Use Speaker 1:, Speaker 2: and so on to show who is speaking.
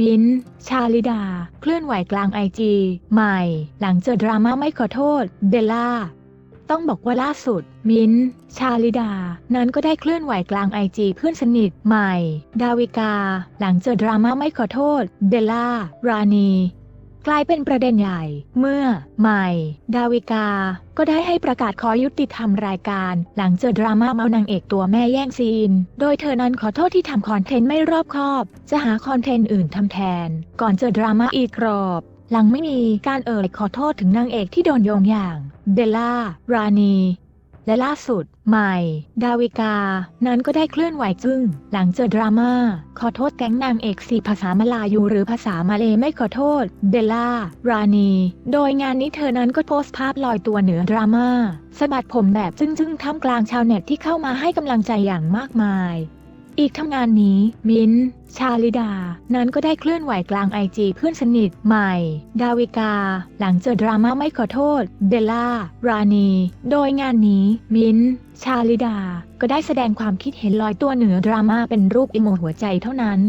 Speaker 1: มิ้น ชาลิดา เคลื่อนไหวกลางไอจีใหม่ หลังเจอดราม่าไม่ขอโทษ เบลล่า ต้องบอกว่าล่าสุด มิ้น ชาลิดา นั้นก็ได้เคลื่อนไหวกลางไอจีเพื่อนสนิทใหม่ ดาวิกา หลังเจอดราม่าไม่ขอโทษ เบลล่า ราณี กลายเป็นประเด็นใหญ่ เมื่อใหม่ ดาวิกา ก็ได้ให้ประกาศขอยุติธรรมรายการ หลังเจอดราม่าเมานางเอกตัวแม่แย่งซีน โดยเธอนั้นขอโทษที่ทำคอนเทนต์ไม่รอบคอบ จะหาคอนเทนต์อื่นทำแทน ก่อนเจอดราม่าอีกรอบ หลังไม่มีการเอ่ยขอโทษถึงนางเอกที่โดนโยงอย่าง เบลล่า รานี และล่าสุด ใหม่ ดาวิกา นั้นก็ได้เคลื่อนไหวจึง หลังเจอดราม่า ขอโทษแก๊งนางเอกสีภาษามาลายูหรือภาษามาเลไม่ขอโทษ เบลล่า ราณี โดยงานนี้เธอนั้นก็โพสต์ภาพลอยตัวเหนือดราม่าสะบัดผมแบบจึ้งๆท่ามกลางชาวเน็ตที่เข้ามาให้กำลังใจอย่างมากมาย อีกทำงานนี้ มิ้น ชาลิดา นั้นก็ได้เคลื่อนไหวกลางไอจีเพื่อนสนิทใหม่ ดาวิกา หลังเจอดราม่าไม่ขอโทษ เบลล่า รานีโดยงานนี้ มิ้น ชาลิดา ก็ได้แสดงความคิดเห็นลอยตัวเหนือดราม่าเป็นรูปอิโมหัวใจเท่านั้น